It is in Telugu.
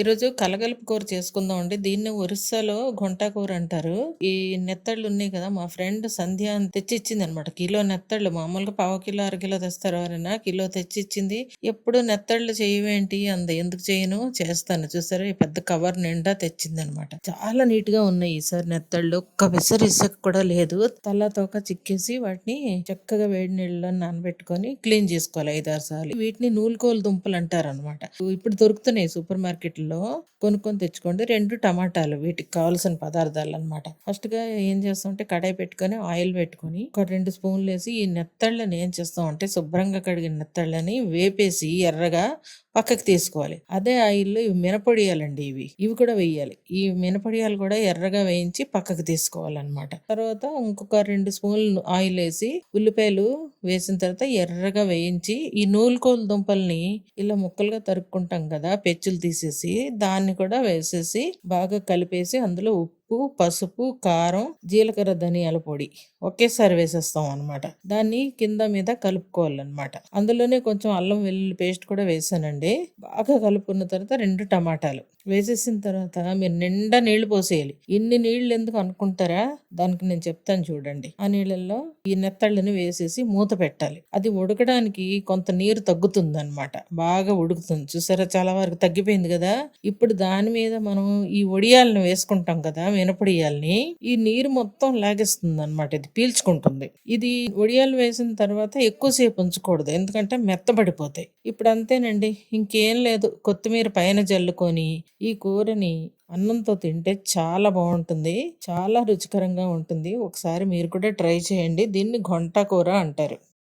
ఈరోజు కలగలుపు కూర చేసుకుందాం అండి. దీన్ని ఒరిస్సాలో గుంట కూర అంటారు. ఈ నెత్తళ్ళు ఉన్నాయి కదా మా ఫ్రెండ్ సంధ్య అని తెచ్చి ఇచ్చింది అనమాట కిలో నెత్తళ్ళు. మామూలుగా పావు కిలో అర కిలో తెస్తారు ఎవరైనా. కిలో తెచ్చి ఇచ్చింది ఎప్పుడు నెత్తళ్ళు చేయవేంటి? అంద ఎందుకు చేయను? చేస్తాను. చూసారా? ఈ పెద్ద కవర్ నిండా తెచ్చింది అనమాట చాలా నీట్గా ఉన్నాయి ఈసారి నెత్తళ్ళు. ఒక్క విసరి ఇసక కూడా లేదు. తల తోక చిక్కేసి వాటిని చక్కగా వేడి నీళ్ళలో నానబెట్టుకొని క్లీన్ చేసుకోవాలి ఐదారు సార్లు. వీటిని నూలుకోలు దుంపలు అంటారు అనమాట ఇప్పుడు దొరుకుతున్నాయి సూపర్ మార్కెట్ లో కొనుక్కొని తెచ్చుకోండి. రెండు టమాటాలు వీటికి కావాల్సిన పదార్థాలు అనమాట ఫస్ట్గా ఏం చేస్తామంటే కడాయి పెట్టుకొని ఆయిల్ పెట్టుకొని ఒక రెండు స్పూన్లు వేసి ఈ నెత్తళ్ళని ఏం చేస్తాం అంటే శుభ్రంగా కడిగిన నెత్తళ్ళని వేపేసి ఎర్రగా పక్కకి తీసుకోవాలి. అదే ఆయిల్లో ఇవి మినపొడియాలండి ఇవి. ఇవి కూడా వేయాలి. ఈ మినపొడియాలు కూడా ఎర్రగా వేయించి పక్కకు తీసుకోవాలన్నమాట. తర్వాత ఇంకొక రెండు స్పూన్లు ఆయిల్ వేసి ఉల్లిపాయలు వేసిన తర్వాత ఎర్రగా వేయించి ఈ నూలుకోలు దుంపల్ని ఇలా ముక్కలుగా తరుక్కుంటాం కదా పెచ్చులు తీసేసి దాన్ని కూడా వేసేసి బాగా కలిపేసి అందులో ఉప్పు ఉప్పు పసుపు కారం జీలకర్ర ధనియాల పొడి ఒకేసారి వేసేస్తాం అనమాట దాన్ని కింద మీద కలుపుకోవాలన్నమాట. అందులోనే కొంచెం అల్లం వెల్లుల్లి పేస్ట్ కూడా వేసానండి. బాగా కలుపుకున్న తర్వాత రెండు టమాటాలు. వేసేసిన తర్వాత మీరు నిండా నీళ్ళు పోసేయాలి. ఇన్ని నీళ్ళు ఎందుకు అనుకుంటారా? దానికి నేను చెప్తాను చూడండి. ఆ నీళ్ళల్లో ఈ నెత్తళ్ళని వేసేసి మూత పెట్టాలి. అది ఉడకడానికి కొంత నీరు తగ్గుతుంది అనమాట బాగా ఉడుకుతుంది. చూసారా? చాలా వరకు తగ్గిపోయింది కదా? ఇప్పుడు దాని మీద మనం ఈ ఒడియాలను వేసుకుంటాం కదా? మినపడియాల్ని. ఈ నీరు మొత్తం లాగేస్తుంది అనమాట ఇది పీల్చుకుంటుంది. ఇది వడియాలు వేసిన తర్వాత ఎక్కువసేపు ఉంచకూడదు. ఎందుకంటే మెత్తబడిపోతాయి. ఇప్పుడు అంతేనండి. ఇంకేం లేదు. కొత్తిమీర పైన జల్లుకొని ఈ కూరని అన్నంతో తింటే చాలా బాగుంటుంది. చాలా రుచికరంగా ఉంటుంది. ఒకసారి మీరు కూడా ట్రై చేయండి. దీన్ని గొంట కూర అంటారు.